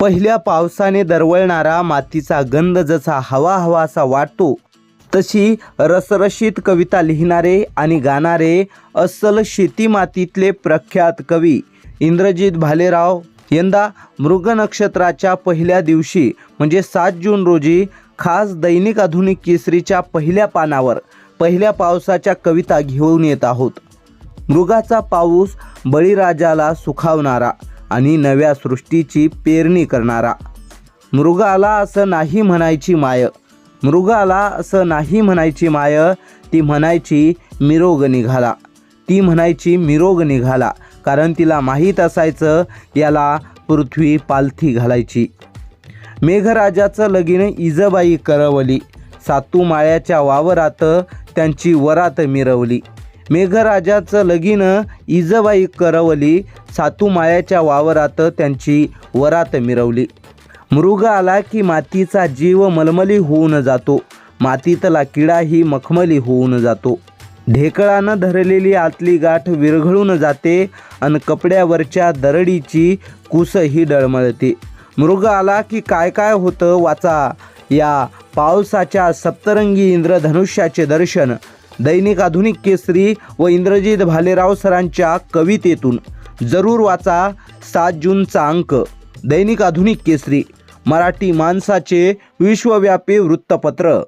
पहिल्या पावसाने दरवळणारा मातीचा गंध जसा हवा हवासा वाटतो तशी रसरशीत कविता लिहिणारे आणि गाणारे अस्सल शेती मातीतले प्रख्यात कवी इंद्रजित भालेराव यंदा मृग नक्षत्राच्या पहिल्या दिवशी म्हणजे सात जून रोजी खास दैनिक आधुनिक केसरीच्या पहिल्या पानावर पहिल्या पावसाच्या कविता घेऊन येत आहोत. मृगाचा पाऊस बळीराजाला सुखावणारा आणि नव्या सृष्टीची पेरणी करणारा. मृगाला असं नाही म्हणायची माय. मृगाला असं नाही म्हणायची माय. ती म्हणायची मिरोग निघाला. ती म्हणायची मिरोग निघाला. कारण तिला माहीत असायचं याला पृथ्वी पालथी घालायची. मेघराजाचं लगीन इजबाई करवली. सातू माळ्याच्या वावरात त्यांची वरात मिरवली. मेघराजाचं लगीन इजबाई करवली सातूमायाच्या वावरात त्यांची वरात मिरवली. मृग आला की मातीचा जीव मलमली होऊन जातो. मातीतला किडाही मखमली होऊन जातो. ढेकळानं धरलेली आतली गाठ विरघळून जाते आणि कपड्यावरच्या दरडीची कुसही डळमळते. मृग आला की काय काय होतं वाचा. या पावसाच्या सप्तरंगी इंद्रधनुष्याचे दर्शन. दैनिक आधुनिक केसरी व इंद्रजित भालेराव सरांच्या कवितेतून. जरूर वाचा सात जूनचा अंक. दैनिक आधुनिक केसरी मराठी माणसाचे विश्वव्यापी वृत्तपत्र.